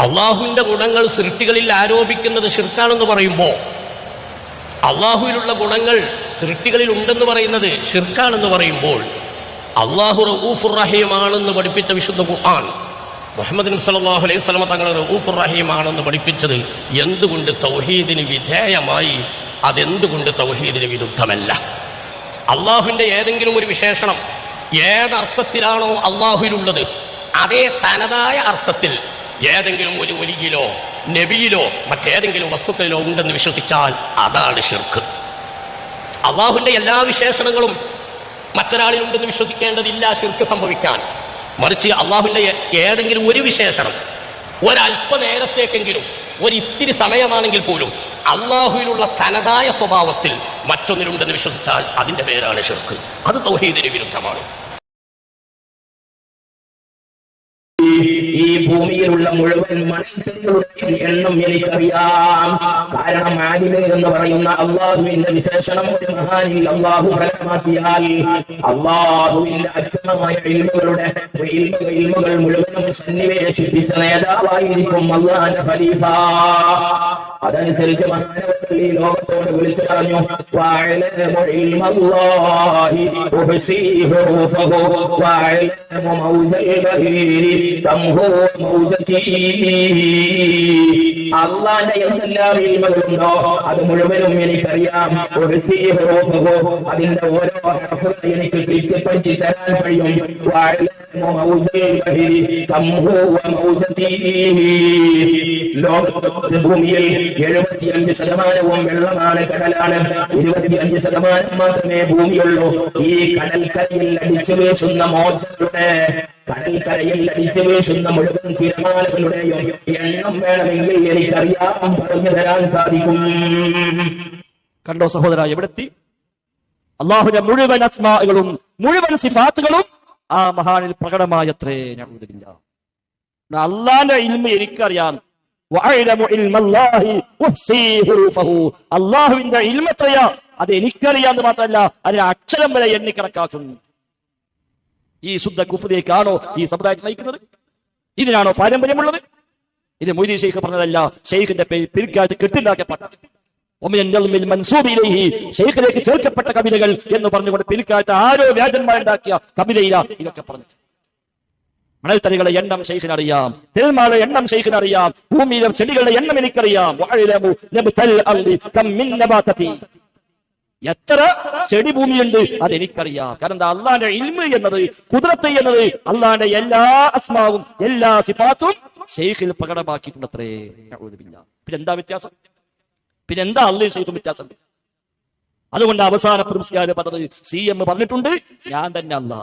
അള്ളാഹുവിന്റെ ഗുണങ്ങൾ സൃഷ്ടികളിൽ ആരോപിക്കുന്നത് ഷിർക്കാണെന്ന് പറയുമ്പോൾ അള്ളാഹുവിലുള്ള ഗുണങ്ങൾ സൃഷ്ടികളിൽ ഉണ്ടെന്ന് പറയുന്നത് ഷിർക്കാണെന്ന് പറയുമ്പോൾ അള്ളാഹു റഊഫുർ റഹീമാണെന്ന് പഠിപ്പിച്ച വിശുദ്ധ ഖുർആൻ മുഹമ്മദ് നബി സല്ലല്ലാഹു അലൈഹി സ്വലമ തങ്ങൾ റഊഫുർ റഹീമാണെന്ന് പഠിപ്പിച്ചത് എന്തുകൊണ്ട് തൗഹീദിന് വിധേയമായി അതെന്തുകൊണ്ട് തൗഹീദിന് വിരുദ്ധമല്ല? അള്ളാഹുവിന്റെ ഏതെങ്കിലും ഒരു വിശേഷണം ഏതർത്ഥത്തിലാണോ അള്ളാഹുവിലുള്ളത് അതേ തനതായ അർത്ഥത്തിൽ ഏതെങ്കിലും ഒരു ഒലിയിലോ നബിയിലോ മറ്റേതെങ്കിലും വസ്തുക്കളിലോ ഉണ്ടെന്ന് വിശ്വസിച്ചാൽ അതാണ് ഷിർക്ക് അള്ളാഹുവിന്റെ എല്ലാ വിശേഷണങ്ങളും മറ്റൊരാളിലുണ്ടെന്ന് വിശ്വസിക്കേണ്ടതില്ല ഷിർക്ക് സംഭവിക്കാൻ. മറിച്ച് അള്ളാഹുവിന്റെ ഏതെങ്കിലും ഒരു വിശേഷണം ഒരല്പനേരത്തേക്കെങ്കിലും ഒരിത്തിരി സമയമാണെങ്കിൽ പോലും അള്ളാഹുവിനുള്ള തനതായ സ്വഭാവത്തിൽ മറ്റൊന്നിലുണ്ടെന്ന് വിശ്വസിച്ചാൽ അതിന്റെ പേരാണ് ഷിർക്ക് അത് തൗഹീദിന് വിരുദ്ധമാണ്. ഭൂമിയിലുള്ള മുഴുവൻ മണിത്തരികളുടെയും എണ്ണം എനിക്കറിയാം. കാരണം ആദിമ എന്ന് പറയുന്ന അള്ളാഹുവിന്റെ വിശേഷണം ഒരു മഹാനിൽ അള്ളാഹു പ്രകടമാക്കിയാൽ അള്ളാഹുവിന്റെ അച്ഛനമായ ഇൽമകളുടെ ഇൽമകൾ മുഴുവനും സന്നിവേശിപ്പിച്ച നേതാവായിരിക്കും അള്ളാന്റെ ഫലീഫ അതനുസരിച്ച് മഹാനവത്തിൽ ഈ ലോകത്തോട് വിളിച്ചു പറഞ്ഞു വാഴ ഇൽമല്ലാഹി ഉഹ്സീഹു റൂഫഹു വഅലമു മൗജൽ ബഹീരി തംഹു മൗജതി." അള്ളാന്റെ എന്തെല്ലാം ഇൽമകളുണ്ടോ അത് മുഴുവനും എനിക്കറിയാം ഒരു സീഹോ അതിന്റെ ഓരോ എനിക്ക് തിരിച്ചപ്പറ്റി തരാൻ കഴിയും. ലോകത്തെ ഭൂമിയിൽ എഴുപത്തിയഞ്ച് ശതമാനവും വെള്ളമാണ് കടലാണ് ഇരുപത്തിയഞ്ച് ശതമാനം മാത്രമേ ഭൂമിയുള്ളൂ ഈ കടൽക്കരയിൽ അടിച്ചു വീശുന്ന മോചങ്ങളുടെ കടൽക്കരയിൽ അടിച്ചു വീശുന്ന മുഴുവൻ തിരമാലകളുടെയും എണ്ണം വേണമെങ്കിൽ എനിക്കറിയാം പറഞ്ഞു തരാൻ സാധിക്കും. കണ്ടോ സഹോദര എവിടെത്തി? അള്ളാഹുവിന്റെ മുഴുവൻ അസ്മാകളും മുഴുവൻ സിഫാത്തുകളും ആ മഹാനിൽ പ്രകടമായത്രേ ഞങ്ങളില്ല അള്ളാന്റെ ഇൽമ എനിക്കറിയാം. അള്ളാഹുവിന്റെ ഇൽമത്രയാ അത് എനിക്കറിയാന്ന് മാത്രമല്ല അതിന് അക്ഷരം വരെ എണ്ണി കണക്കാക്കുന്നു. ഈ ശുദ്ധ കുഫറിലേക്കാണോ ഈ സമുദായത്തെ നയിക്കുന്നത് ഇതിനാണോ പാരമ്പര്യമുള്ളത്? ഇത് മൊയ്തീൻ ഷെയ്ഖ് പറഞ്ഞതല്ല ഷെയ്ഖിന്റെ പിൽക്കാലത്ത് മൻസൂബ് ഇലൈഹി ഷെയ്ഖിലേക്ക് ചേർക്കപ്പെട്ട കവിതകൾ എന്ന് പറഞ്ഞുകൊണ്ട് പിൽക്കാലത്ത് ആരോ വ്യാജന്മാരുണ്ടാക്കിയ കവിതയില ഇതൊക്കെ പറഞ്ഞു മണൽത്തരികളുടെ എണ്ണം ഷെയ്ഖിനറിയാം അറിയാം തിരുമാള എണ്ണം ഷെയ്ഖിനറിയാം ഭൂമിയിലെ ചെടികളുടെ എണ്ണം എനിക്കറിയാം. എത്ര ചെടി ഭൂമിയുണ്ട്? അത് എനിക്കറിയാം കാരണം എന്താ? അള്ളാന്റെ ഇൽമ എന്നത് കുതിരത്ത് എന്നത് അള്ളാന്റെ എല്ലാ അസ്മാവും എല്ലാ സിഫാത്തും ഷെയ്ഖിൽ പ്രകടമാക്കിയിട്ടുണ്ടത്രേ. നഊദുബില്ലാ. പിന്നെ എന്താ വ്യത്യാസം? പിന്നെ എന്താ അള്ളയും ഷെയ്ഖും വ്യത്യാസം? അതുകൊണ്ട് അവസാന പ്രിൻസിയാൽ പറഞ്ഞത് സി എം പറഞ്ഞിട്ടുണ്ട്. ഞാൻ തന്നെ അല്ല